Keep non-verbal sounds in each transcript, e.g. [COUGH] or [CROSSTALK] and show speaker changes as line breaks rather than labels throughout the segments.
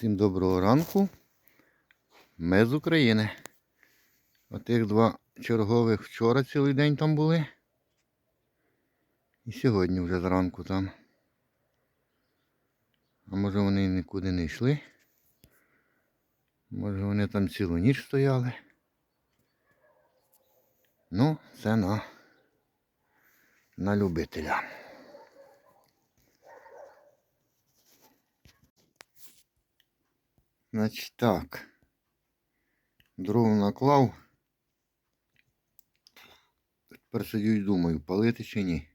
Всім доброго ранку. Ми з України. Отих два чергових вчора цілий день там були. І сьогодні вже зранку там. А може вони нікуди не йшли? Може вони там цілу ніч стояли. Ну, це на, на любителя. Значить так. Дров наклав. Тепер сидю і думаю, палити чи ні.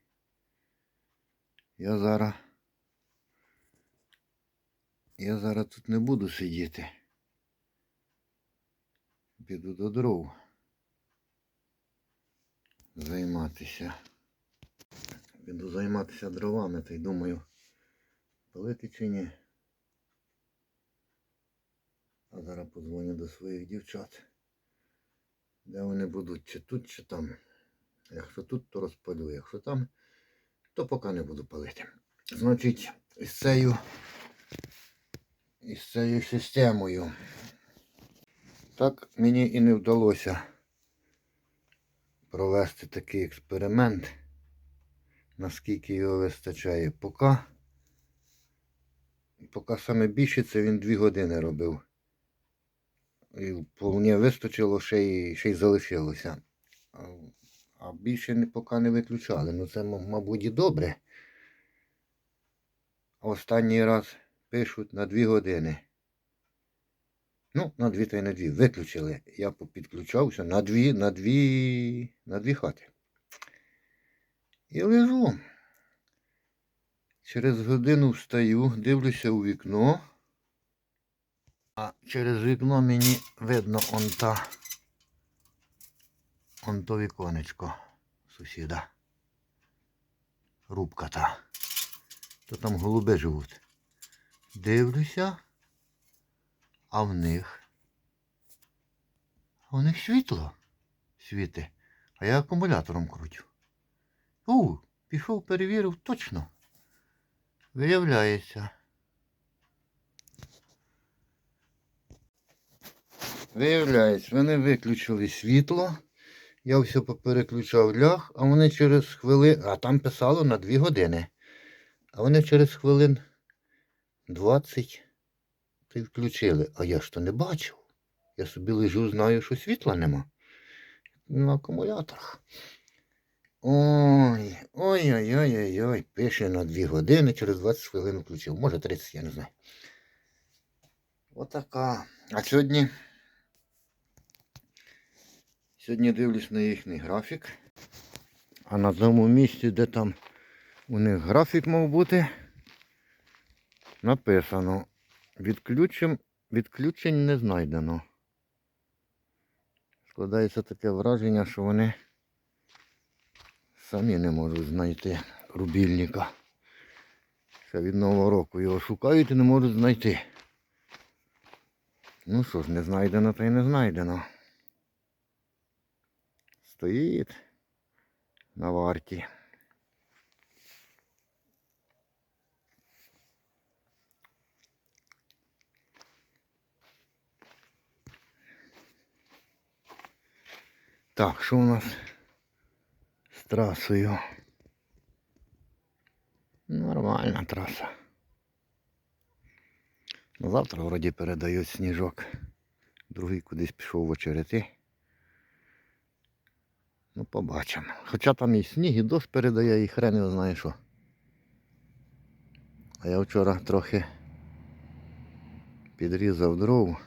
Я зараз. Я зараз тут не буду сидіти. Піду до дров. Займатися. Піду займатися дровами, та й думаю, палити чи ні. А зараз подзвоню до своїх дівчат. Де вони будуть, чи тут, чи там. Якщо тут, то розпалю. Якщо там, то поки не буду палити. Значить, із цією, із цією системою. Так мені і не вдалося провести такий експеримент, наскільки його вистачає. Поки, поки саме більше це він 2 години робив. І вполне вистачило, ще й, ще й залишилося. А, більше не, поки не виключали. Ну це, мабуть, і добре. Останній раз пишуть на 2 години. Ну, на 2 та й на 2. Виключили. Я підключався на 2, на 2, на 2 хати. І лежу. Через годину встаю, дивлюся у вікно. А через вікно мені видно он та он то віконечко сусіда. Рубка та. То там голуби живуть. Дивлюся, а в них. А в них світло світи. А я акумулятором крутю. У, пішов, перевірив точно. Виявляється. Виявляється, вони виключили світло. Я все попереключав ляг, а вони через хвилин. А там писало на 2 години. А вони через хвилин 20 ти включили. А я ж то не бачив. Я собі лежу, знаю, що світла нема. На акумуляторах. Ой, ой-ой-ой-ой-ой. Пише на 2 години, через 20 хвилин включив. Може 30, я не знаю. Отака. А сьогодні. Сьогодні дивлюсь на їхній графік. А на тому місці, де там у них графік мав бути, написано відключим, відключень не знайдено. Складається таке враження, що вони самі не можуть знайти рубільника. Ще від Нового року його шукають і не можуть знайти. Ну що ж, не знайдено, то й не знайдено. Стоїть на варті. Так, що у нас з трасою? Нормальна траса. Завтра вроді передають сніжок. Другий кудись пішов в очерети. Ну, побачимо. Хоча там і сніг, і дощ передає, і хрен його знає що. А я вчора трохи підрізав дров.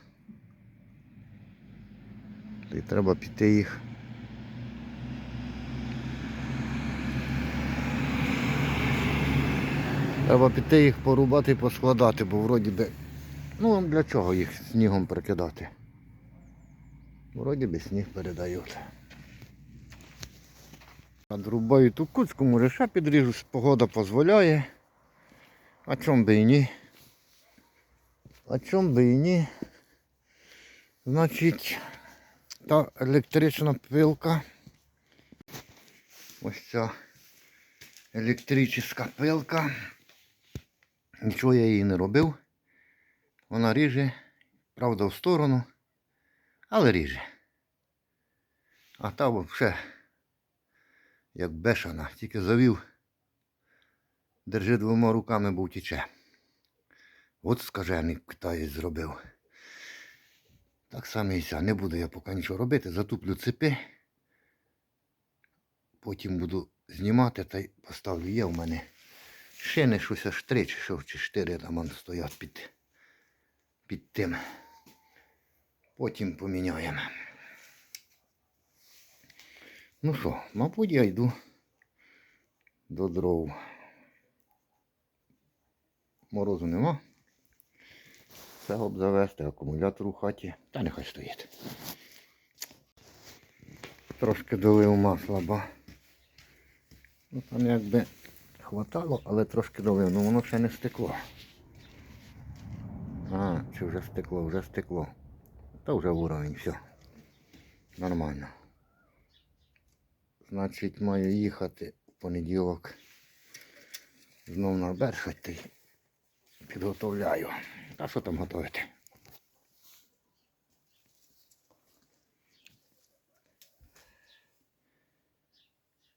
І треба піти їх. Треба піти їх порубати і поскладати, бо вроді би. Ну для чого їх снігом прикидати? Вроді би сніг передають. Надрубаю ту куцку, може ще підріжу, погода дозволяє. А чом би і ні? А чом би і ні? Значить, та електрична пилка. Ось ця електрична пилка. Нічого я її не робив. Вона ріже, правда, в сторону, але ріже. А та взагалі, як бешена, тільки завів, держи двома руками, бо втіче. От скажений китаєць зробив. Так само і ся. Не буду я поки нічого робити, затуплю цепи. Потім буду знімати та й поставлю. Є в мене шини щось аж три чи що, чи чотири там стоять під, під тим. Потім поміняємо. Ну що, мабуть, я йду до дров. Морозу нема. Все обзавести, акумулятор у хаті. Та нехай стоїть. Трошки долив масла, бо ну, там якби хватало, але трошки долив, ну воно ще не стекло. А, чи вже стекло, вже стекло. Та вже уровень, все. Нормально. Значить, маю їхати в понеділок. Знов на Бершать підготовляю. А що там готувати?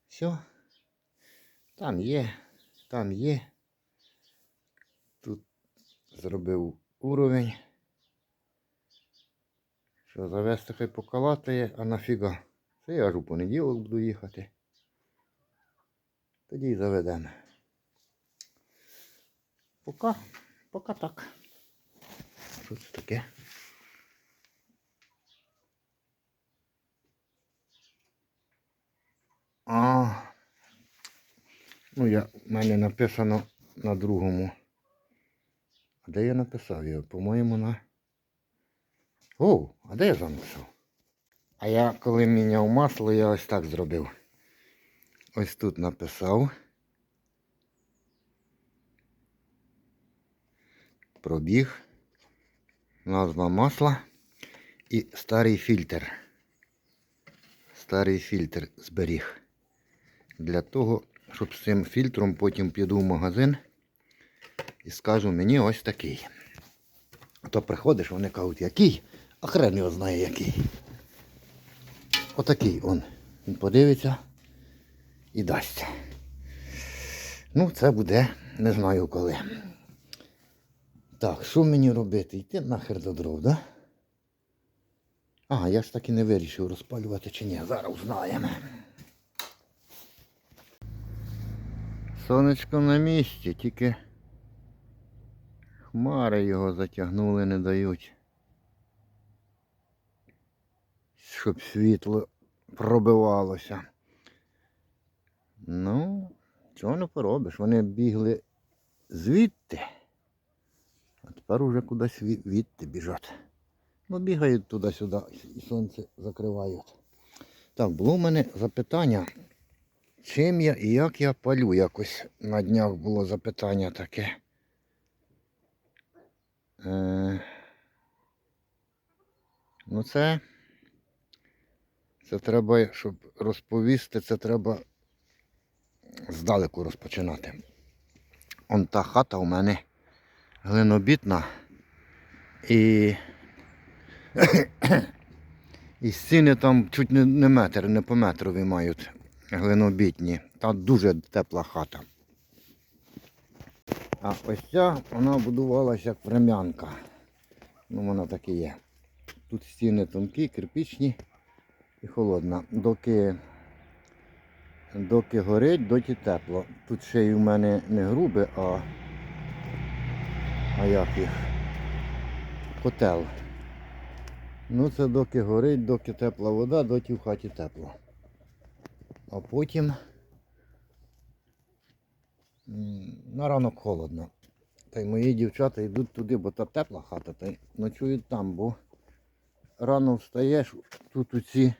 Все. Там є, там є. Тут зробив уровень. Що завести хай покалатає, а нафіга. Це я аж у понеділок буду їхати. Тоді й заведемо. Пока, пока так. Що це таке? А. Ну, я, в мене написано на другому. А де я написав його? По-моєму, на. О, а де я занаписав? А я коли міняв масло, я ось так зробив. Ось тут написав. Пробіг. Назва масла і старий фільтр. Старий фільтр зберіг. Для того, щоб з цим фільтром потім піду в магазин і скажу мені ось такий. А то приходиш, вони кажуть, який, а хрен його знає який. Отакий он. Він подивиться і дасть. Ну, це буде, не знаю коли. Так, що мені робити? Йти нахер до дров, да? А, я ж так і не вирішив розпалювати чи ні. Зараз узнаємо. Сонечко на місці, тільки хмари його затягнули, не дають. Щоб світло пробивалося. Ну, чого не поробиш? Вони бігли звідти. А тепер уже кудись ві- відти біжать. Ну, бігають туди-сюди і сонце закривають. Так, було в мене запитання, чим я і як я палю. Якось на днях було запитання таке. Е, ну це. Це треба, щоб розповісти, це треба здалеку розпочинати. Он та хата у мене глинобітна і, [COUGHS] і стіни там чуть не, метр, не по метрові мають глинобітні. Та дуже тепла хата. А ось ця вона будувалася як врем'янка. Ну вона так і є. Тут стіни тонкі, кирпічні і холодна. Доки, доки горить, доті тепло. Тут ще й у мене не грубе, а, а як їх? Котел. Ну це доки горить, доки тепла вода, доті в хаті тепло. А потім на ранок холодно. Та й мої дівчата йдуть туди, бо та тепла хата, та й ночують там, бо рано встаєш, тут оці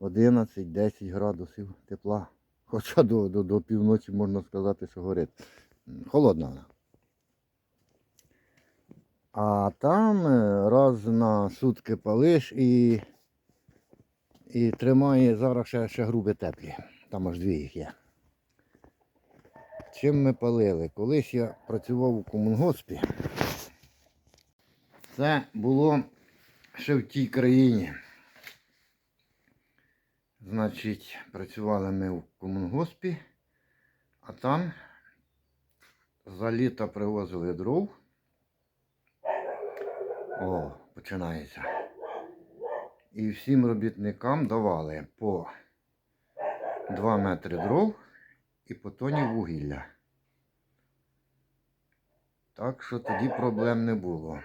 11-10 градусів тепла. Хоча до, до, до півночі можна сказати, що горить. Холодна вона. А там е, раз на сутки палиш і, і тримає зараз ще, ще грубе теплі. Там аж дві їх є. Чим ми палили? Колись я працював у комунгоспі. Це було ще в тій країні. Значить, працювали ми в комунгоспі, а там за літо привозили дров. О, починається. І всім робітникам давали по 2 метри дров і по тоні вугілля. Так що тоді проблем не було.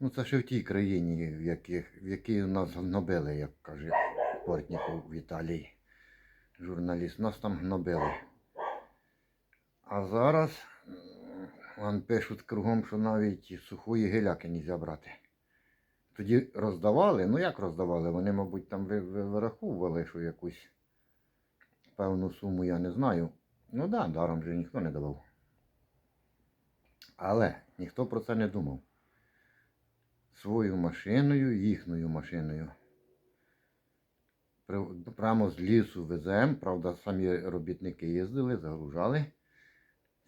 Ну, це ще в тій країні, в, яких, в якій нас гнобили, як каже Портніков в Італії. Журналіст. Нас там гнобили. А зараз вам пишуть кругом, що навіть сухої гиляки не можна брати. Тоді роздавали, ну як роздавали? Вони, мабуть, там ви- ви- вираховували, що якусь певну суму я не знаю. Ну так, да, даром же ніхто не давав. Але ніхто про це не думав. Свою машиною, їхньою машиною. Прямо з лісу веземо, правда, самі робітники їздили, загружали.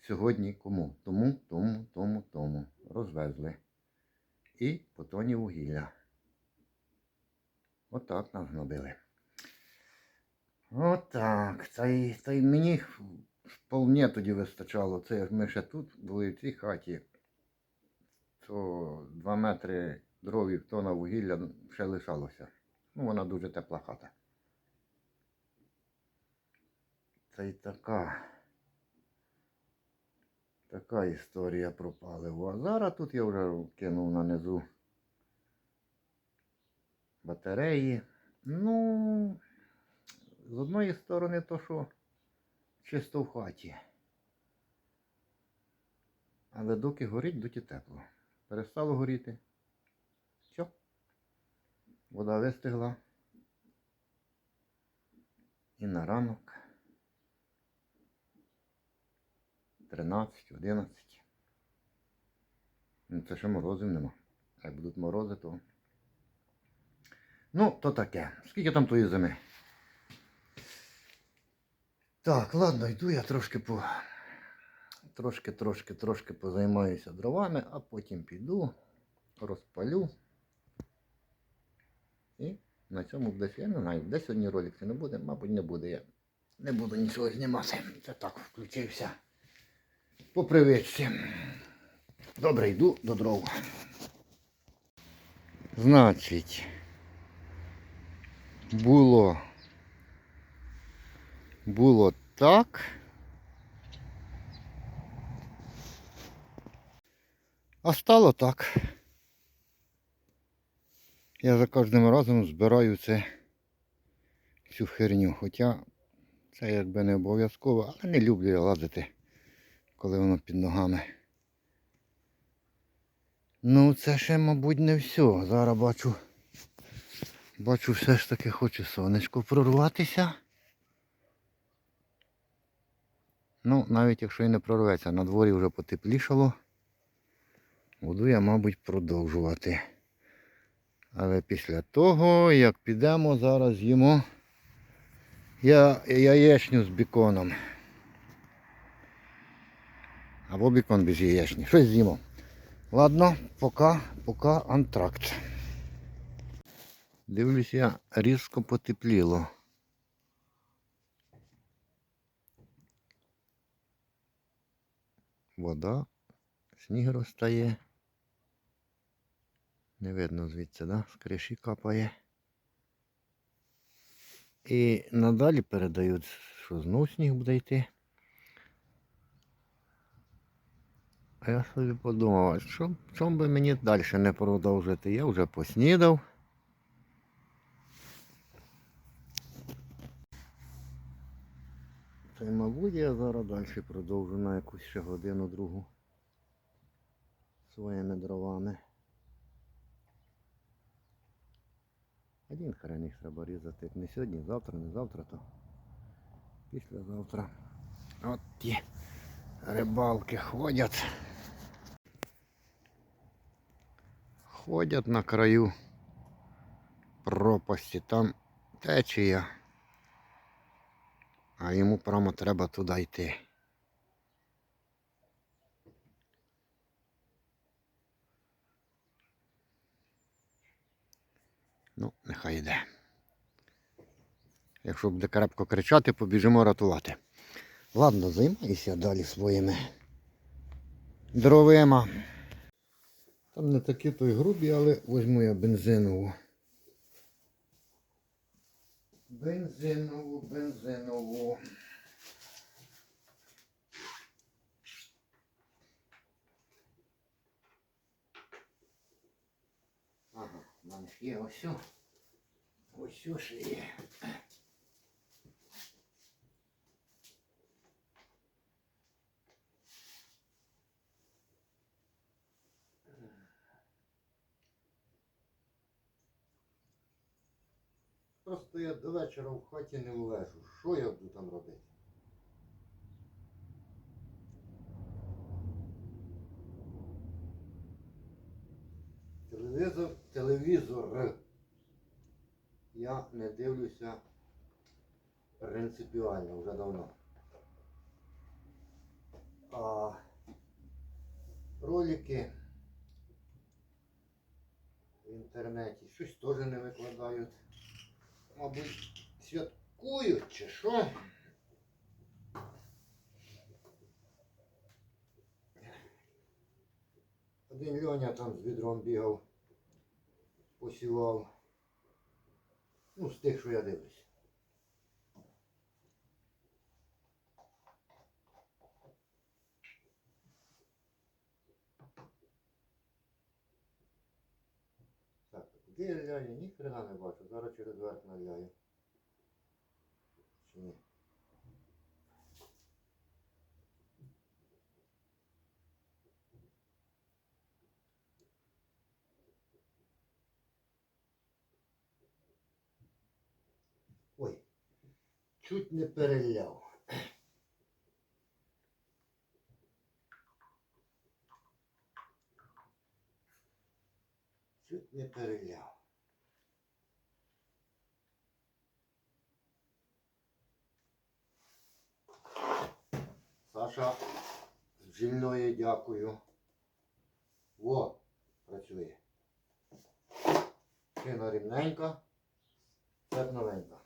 Сьогодні кому? Тому, тому, тому, тому. Розвезли. І по тоні вугілля. Отак нас гнобили. Отак. Та й, та й мені вполне тоді вистачало. Це ми ще тут були в цій хаті. То 2 метри дровів, тона вугілля ще лишалося. Ну, вона дуже тепла хата. Це й така. Така історія про паливо. А зараз тут я вже кинув на низу батареї. Ну, з одної сторони, то що чисто в хаті. Але доки горить, доки тепло. Перестало горіти. Все. Вода вистигла. І на ранок 13, 11. Ну, це ще морозів нема. Як будуть морози, то. Ну, то таке. Скільки там тої зими? Так, ладно, йду я трошки по. Трошки, трошки, трошки позаймаюся дровами, а потім піду, розпалю. І на цьому десь, я не знаю, де сьогодні ролик це не буде, мабуть, не буде. Я не буду нічого знімати. Це так включився. По привичці. Добре, йду до дров. Значить, було. Було так. А стало так. Я за кожним разом збираю це цю херню. Хоча це якби не обов'язково, але не люблю я лазити, коли воно під ногами. Ну, це ще, мабуть, не все. Зараз бачу. Бачу, все ж таки хоче сонечко прорватися. Ну, навіть якщо і не прорветься, на дворі вже потеплішало. Буду я, мабуть, продовжувати. Але після того, як підемо, зараз їмо я яєчню з біконом. Або бікон без яєчні. Щось з'їмо. Ладно, поки, поки антракт. Дивлюсь, я різко потепліло. Вода, сніг розтає. Не видно звідси, да? З криші капає. І надалі передають, що знов сніг буде йти. А я собі подумав, що, чому би мені далі не продовжити? Я вже поснідав. Та й, мабуть, я зараз далі продовжу на якусь ще годину другу своїми дровами. Один хрен треба різати. Не сьогодні, завтра, не завтра, то післязавтра. От ті рибалки ходять. ходять на краю пропасті, там течія, а йому прямо треба туди йти. Ну, нехай йде. Якщо буде крепко кричати, побіжимо рятувати. Ладно, займаюся далі своїми дровима. Там не такі то й грубі, але візьму я бензинову. Бензинову, бензинову. Ага, ж є ось. Ось ж є. Просто я до вечора в хаті не влежу. Що я буду там робити? Телевізор, телевізор. Я не дивлюся принципіально вже давно. А ролики в інтернеті щось теж не викладають. Мабуть, святкують чи що? Один Льоня там з відром бігав, посівав. Ну, з тих, що я дивлюсь. Так, де я ляю? Ні хрена не бачу. Зараз через верх наляю. Чи ні? Ой, чуть не переляв. Чуть не переляв. Саша з бджільної дякую. Во, працює. Шина рівненька. Це новенька.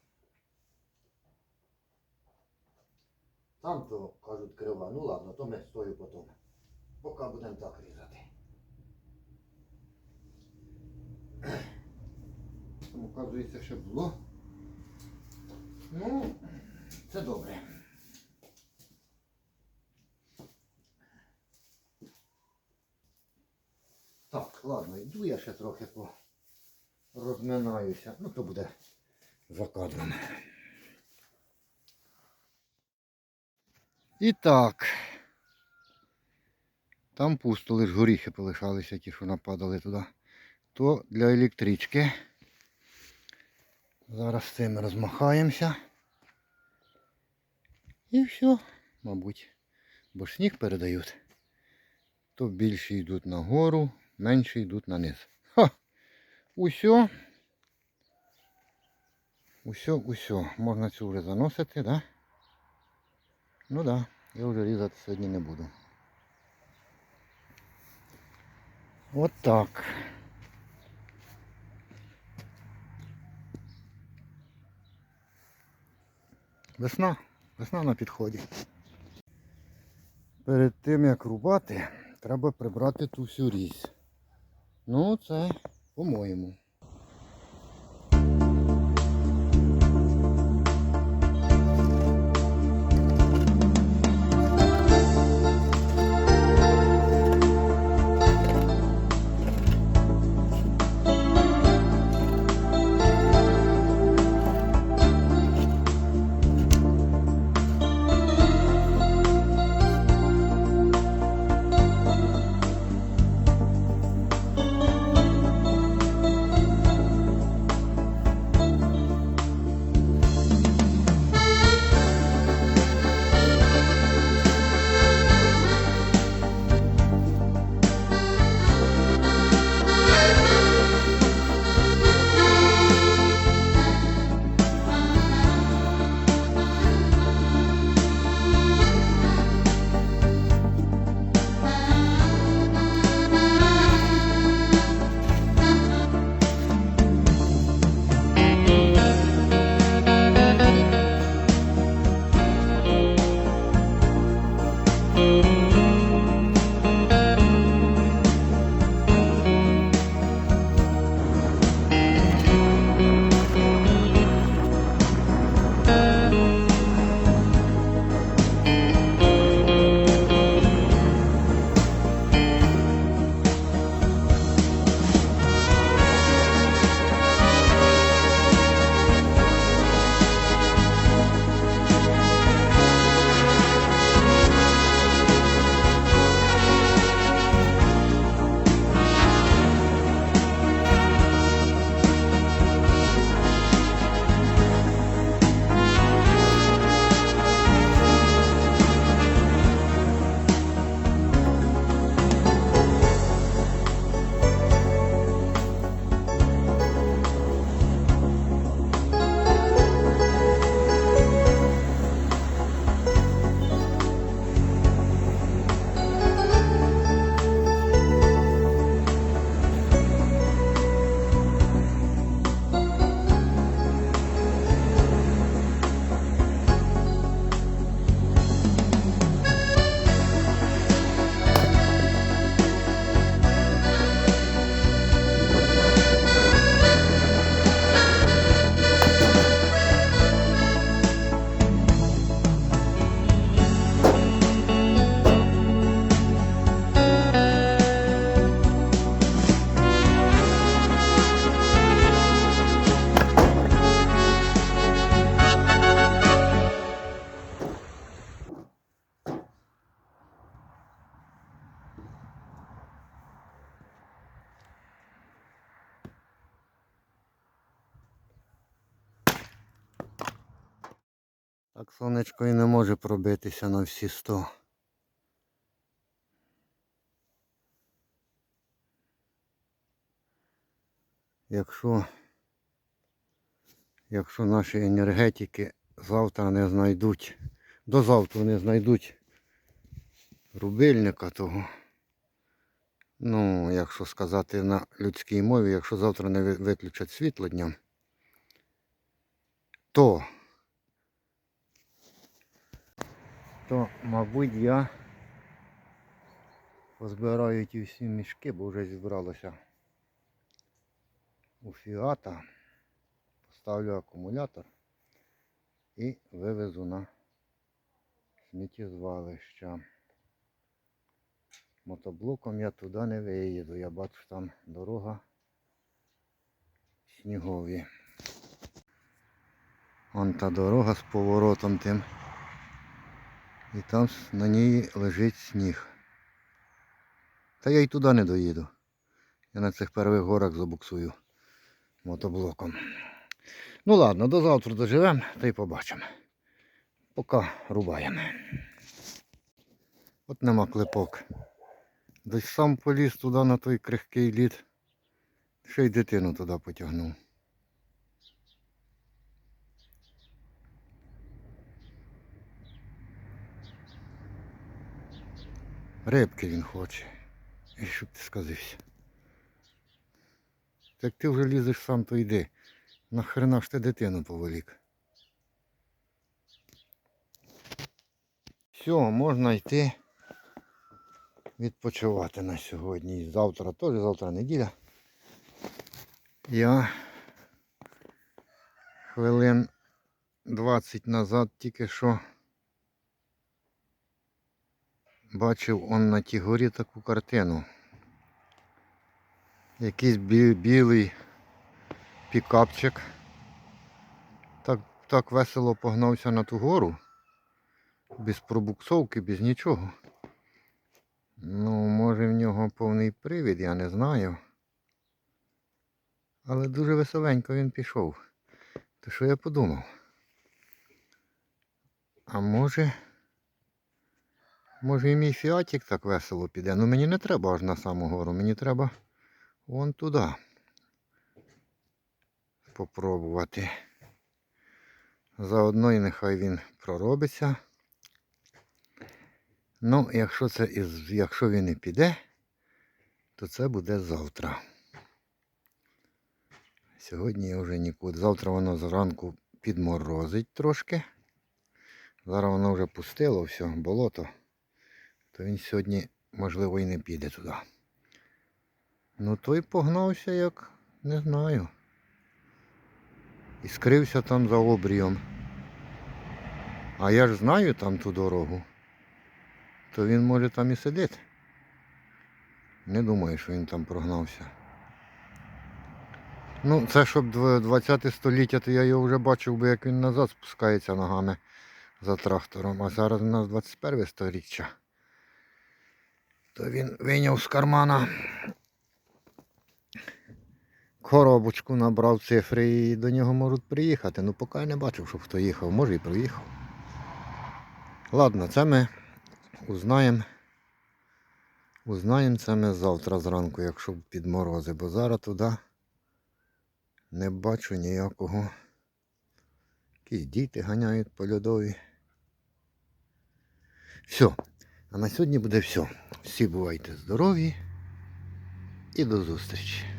Там то кажуть крива. Ну ладно, то ми стою потім. Поки будемо так різати. Там, оказується, ще було. Ну, це добре. Так, ладно, йду я ще трохи по розминаюся. Ну, то буде за кадром. І так. Там пусто, лише горіхи полишалися, ті, що нападали туди. То для електрички. Зараз з цим розмахаємося. І все, мабуть. Бо сніг передають. То більше йдуть нагору, менше йдуть на низ. Ха! Усьо. Усьо, усьо. Можна цю вже заносити, да? Ну да, я вже різати сьогодні не буду. От Весна, весна на підході. Перед тим як рубати, треба прибрати ту всю різь. Ну, це по-моєму. Сонечко і не може пробитися на всі сто. Якщо, якщо наші енергетики завтра не знайдуть, до завтра не знайдуть рубильника того. Ну, якщо сказати на людській мові, якщо завтра не виключать світло днем, то, то, мабуть, я позбираю ті всі мішки, бо вже зібралося у фіата, поставлю акумулятор і вивезу на сміттєзвалища. Мотоблоком я туди не виїду. Я бачу там дорога снігові. Вон та дорога з поворотом тим. І там на ній лежить сніг. Та я й туди не доїду. Я на цих первих горах забуксую мотоблоком. Ну ладно, до завтра доживемо та й побачимо. Поки рубаємо. От нема клепок. Десь сам поліз туди на той крихкий лід. Ще й дитину туди потягнув. Рибки він хоче. І щоб ти сказився. Так ти вже лізеш сам, то йди. Нахрена ж ти дитину повелік. Все, можна йти відпочивати на сьогодні. І завтра теж, завтра неділя. Я хвилин 20 назад тільки що бачив он на тій горі таку картину. Якийсь бі- білий пікапчик. Так, так весело погнався на ту гору. Без пробуксовки, без нічого. Ну, може в нього повний привід, я не знаю. Але дуже веселенько він пішов. То що я подумав? А може. Може і мій фіатик так весело піде. Ну мені не треба аж на саму гору, мені треба вон туди. Попробувати. Заодно і нехай він проробиться. Ну, якщо це якщо він і піде, то це буде завтра. Сьогодні я вже нікуди. Завтра воно зранку підморозить трошки. Зараз воно вже пустило все, болото. То він сьогодні, можливо, і не піде туди. Ну той погнався як не знаю. І скрився там за обрієм. А я ж знаю там ту дорогу. То він може там і сидить. Не думаю, що він там прогнався. Ну, це щоб дв- 20 століття, то я його вже бачив би, як він назад спускається ногами за трактором. А зараз у нас 21 сторіччя. То він вийняв з кармана коробочку, набрав цифри і до нього можуть приїхати. Ну поки я не бачив, щоб хто їхав, може і приїхав. Ладно, це ми узнаємо. Узнаємо це ми завтра зранку, якщо під морози, бо зараз туди не бачу ніякого. Якісь діти ганяють по льодові. Все. А на сьогодні буде все. Всі бувайте здорові і до зустрічі.